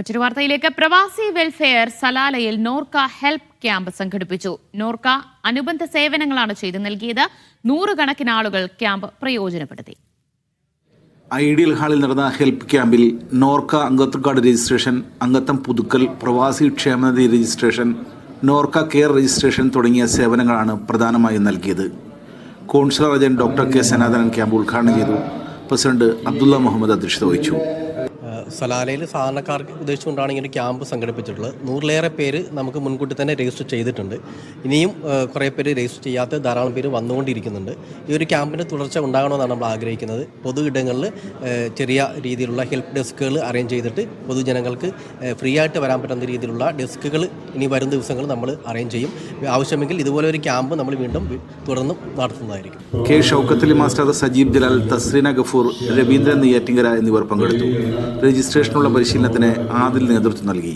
മറ്റൊരു വാർത്തയിലേക്ക് പ്രവാസി വെൽഫെയർ സലാലയിൽ നോർക്ക ഹെൽപ്പ് ക്യാമ്പ് സംഘടിപ്പിച്ചു. നോർക്ക അനുബന്ധ സേവനങ്ങളാണ് ചെയ്തു നൽകിയത്. നൂറുകണക്കിന് ആളുകൾ ക്യാമ്പ് പ്രയോജനപ്പെടുത്തി. ഐഡിയൽ ഹാളിൽ നടന്ന ഹെൽപ്പ് ക്യാമ്പിൽ നോർക്ക അംഗത്വ കാർഡ് രജിസ്ട്രേഷൻ അംഗത്വം പുതുക്കൽ പ്രവാസി ക്ഷേമനിധി രജിസ്ട്രേഷൻ നോർക്ക കെയർ രജിസ്ട്രേഷൻ തുടങ്ങിയ സേവനങ്ങളാണ് പ്രധാനമായും നൽകിയത്. Consular agent doctor K. Sanathanan camp ഉദ്ഘാടനം ചെയ്തു. പ്രസിഡന്റ് അബ്ദുള്ള മുഹമ്മദ് അധ്യക്ഷത വഹിച്ചു. സലാലയിൽ സാധാരണക്കാർക്ക് ഉദ്ദേശിച്ചുകൊണ്ടാണ് ഇങ്ങനെ ക്യാമ്പ് സംഘടിപ്പിച്ചിട്ടുള്ളത്. നൂറിലേറെ പേര് നമുക്ക് മുൻകൂട്ടി തന്നെ രജിസ്റ്റർ ചെയ്തിട്ടുണ്ട്. ഇനിയും കുറേ പേര് രജിസ്റ്റർ ചെയ്യാത്ത ധാരാളം പേര് വന്നുകൊണ്ടിരിക്കുന്നുണ്ട്. ഈ ഒരു ക്യാമ്പിന് തുടർച്ച ഉണ്ടാകണമെന്നാണ് നമ്മൾ ആഗ്രഹിക്കുന്നത്. പൊതു ഇടങ്ങളിൽ ചെറിയ രീതിയിലുള്ള ഹെൽപ്പ് ഡെസ്കുകൾ അറേഞ്ച് ചെയ്തിട്ട് പൊതുജനങ്ങൾക്ക് ഫ്രീ ആയിട്ട് വരാൻ പറ്റുന്ന രീതിയിലുള്ള ഡെസ്കുകൾ ഇനി വരും ദിവസങ്ങൾ നമ്മൾ അറേഞ്ച് ചെയ്യും. ആവശ്യമെങ്കിൽ ഇതുപോലെ ഒരു ക്യാമ്പ് നമ്മൾ വീണ്ടും തുടർന്നും നടത്തുന്നതായിരിക്കും. കെ ഷൗക്കത്തലി മാസ്റ്റർ സജീബ് ജലാൽ തസ്രീന ഗഫൂർ രവീന്ദ്രൻ നെയ്യാറ്റിങ്കര എന്നിവർ പങ്കെടുത്തു. രജിസ്ട്രേഷനുള്ള പരിശീലനത്തിന് ആദിൽ നേതൃത്വം നൽകി.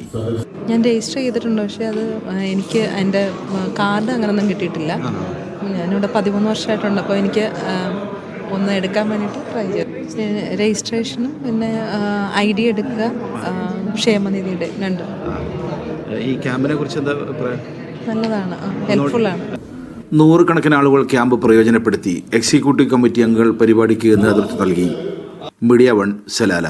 ഞാൻ രജിസ്റ്റർ ചെയ്തിട്ടുണ്ട് പക്ഷേ അത് എനിക്ക് എന്റെ കാർഡ് അങ്ങനൊന്നും കിട്ടിയിട്ടില്ല. ഞാനിവിടെ പതിമൂന്ന് വർഷമായിട്ടുണ്ട് അപ്പോൾ എനിക്ക് ഒന്ന് എടുക്കാൻ വേണ്ടിയിട്ട് ട്രൈ ചെയ്തു. രജിസ്ട്രേഷനും പിന്നെ ഐ ഡി എടുക്കുക ക്ഷേമനിധിയുടെ രണ്ട്. ഈ ക്യാമ്പിനെ കുറിച്ച് എന്താ നല്ലതാണ് ഹെൽപ്ഫുള്ളാണ് നൂറുകണക്കിന് ആളുകൾ ക്യാമ്പ് പ്രയോജനപ്പെടുത്തി എക്സിക്യൂട്ടീവ് കമ്മിറ്റി അംഗങ്ങൾ പരിപാടിക്ക് നേതൃത്വം നൽകി. Media One Salalah.